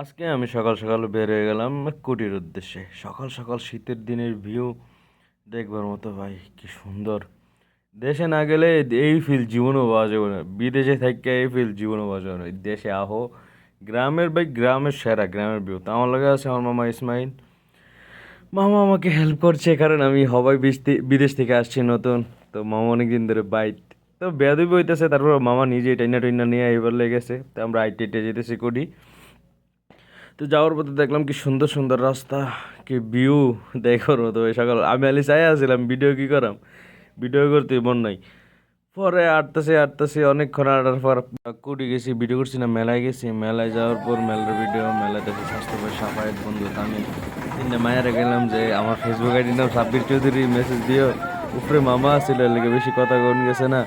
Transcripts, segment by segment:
আজকে আমি সকাল সকাল বের হয়ে গেলাম কুটির উদ্দেশ্যে। সকাল সকাল শীতের দিনের ভিউ দেখবার মতো ভাই, কি সুন্দর। দেশে না গেলে এই ফিল জীবনও পাওয়া যাবে না। বিদেশে থাকতে এই ফিল জীবনও পাওয়া যাবে না। দেশে আহো। গ্রামের ভাই, গ্রামের সেরা, গ্রামের ভিউ তো আমার লাগে আছে আমার মামা ইসমাইল। মামা আমাকে হেল্প করছে, কারণ আমি হবাই বিদেশ থেকে আসছি নতুন। তো মামা অনেকদিন ধরে বাইক তো বেয়াদবি বইতেছে তারপর মামা নিজেই টাইনা টাইনা নিয়ে এবার লেগেছে। তো আমরা আইটে যেতেছি করি তো যাওয়ার পথে দেখলাম কি সুন্দর সুন্দর রাস্তা, কি ভিউ দেখার মতো ওই সকাল আমি আলি চাই আসছিলাম ভিডিও কি করাম? ভিডিও করতে মন নাই। পরে আটতেছি আটতেছি অনেকক্ষণ আটার পর কুটি গেছি ভিডিও করছি না, মেলায় গেছি। মেলায় যাওয়ার পর মেলার ভিডিও মেলায় স্বাস্থ্য সাফায়েত বন্ধু আমি তিনটে মায়েরা গেলাম যে, আমার ফেসবুক আইডি নাম সাব্বির চৌধুরী মেসেজ দিও। উপরে মামা ছিল, এর লেগে বেশি কথা কোন গেছে না।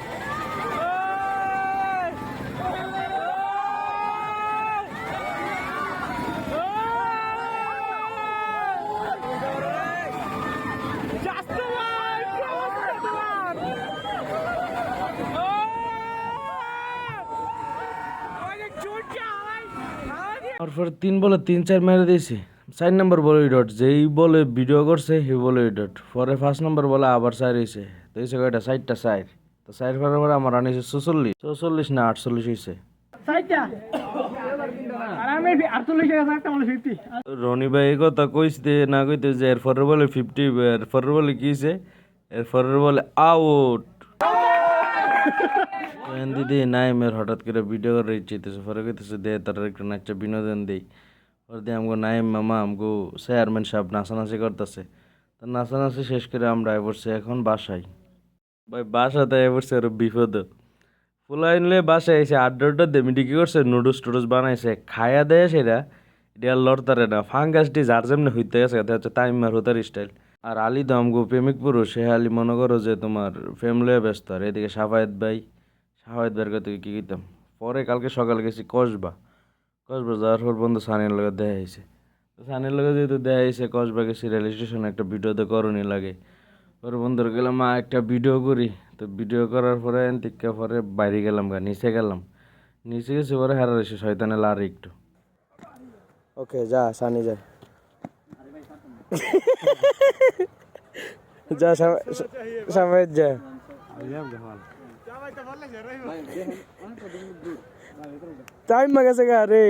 তারপর তিন বলে তিন চার মেরে দিয়েছি। চার নম্বর বলে ডট যেই বলে ভিডিও করছে সেই বলে ডট পরে ফার্স্ট নম্বর বলে আবার চার হয়েছে তো হয়েছে কয়টা? চারটা চার। তো চার পরে পরে আমার না আটচল্লিশ হয়েছে সাইডটা আর আমি আটচল্লিশ ফিফটি। রনি ভাই এই কথা কইতে না কইতে যে এর পরের বলে ফিফটি এরপরের বলে কিছে এর পরের বলে আউট দিদি? নাই, মেয়ের হঠাৎ করে ভিডিও করে ইচ্ছেতেছে পরে কইতেছে, দে, তার একটু নাচটা বিনোদন দেই। পরে দিয়ে আমগো নাইম মামা, আমগো চেয়ারম্যান সাহেব নাচানাচি করতেছে। তো নাচানাচি শেষ করে আমরা পড়ছি এখন বাসায়। ভাই, বাসাতে আয় পড়ছে আর বিপদ। ফুলাইনলে বাসায় এসে আড্ডা দে মিটি কি করছে নুডলস টুডলস বানাইছে। খায়া দেয় সেটা এটা লড়তারে না। ফাঙ্গাসটি যার যেমনি হইতে গেছে হচ্ছে তাইমার হতার স্টাইল আর আলী তো আমগো প্রেমিক পুরুষ সে আলী মনে করো যে তোমার ফ্যামিলি ব্যস্ত। আর এদিকে সাফায়েত ভাই, সাফায়েত ভাইয়ের কথা কি কইতাম? পরে কালকে সকালে গেছি কসবা। কসবা যাওয়ার পর বন্ধু সানির লগে দেখা হয়েছে তো সানির লগে যেহেতু দেখা হয়েছে কসবা গেছি রেল স্টেশনে একটা ভিডিও তো করণই লাগে। পরে বন্ধুর গেলাম মা, একটা ভিডিও করি। তো ভিডিও করার পরে এনতিকা পরে বাইরে গেলাম গা, নিচে গেলাম। নিচে গেছি পরে হারার এসে শয়তানে লার একটু। ওকে যা, সানি, যা। যা সামনে যা। টাইম মাंगे গা রে।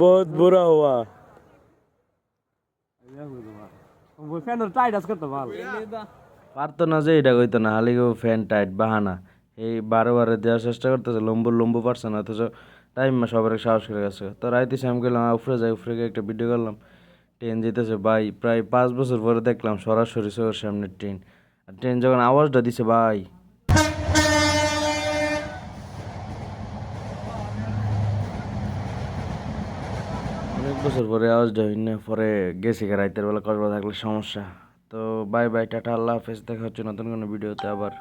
বহুত বুরা হুয়া পারতো না যে এটা কইতো না হালিগো ফ্যান টাইট বাহানা। এই বারো বারে দেওয়ার চেষ্টা করতেছে, লম্বু লম্বু পারছে না, অথচ টাইম মা সবার সাহস করে গেছে। তো রাইতে আমি গেলাম উফরে যাই উফরে গিয়ে একটা ভিডিও করলাম। ট্রেন যেতেছে, ভাই, প্রায় পাঁচ বছর পরে দেখলাম সরাসরি চোখের সামনে ট্রেন আর ট্রেন যখন আওয়াজটা দিছে, ভাই। অনেক বছর পরে আওয়াজটা হই না, পরে গেছি রাইতের বেলা, কসবা থাকলে সমস্যা। তো বাই বাই টাটা, আল্লাহ হাফেজ, দেখা হচ্ছে নতুন কোনো ভিডিওতে আবার।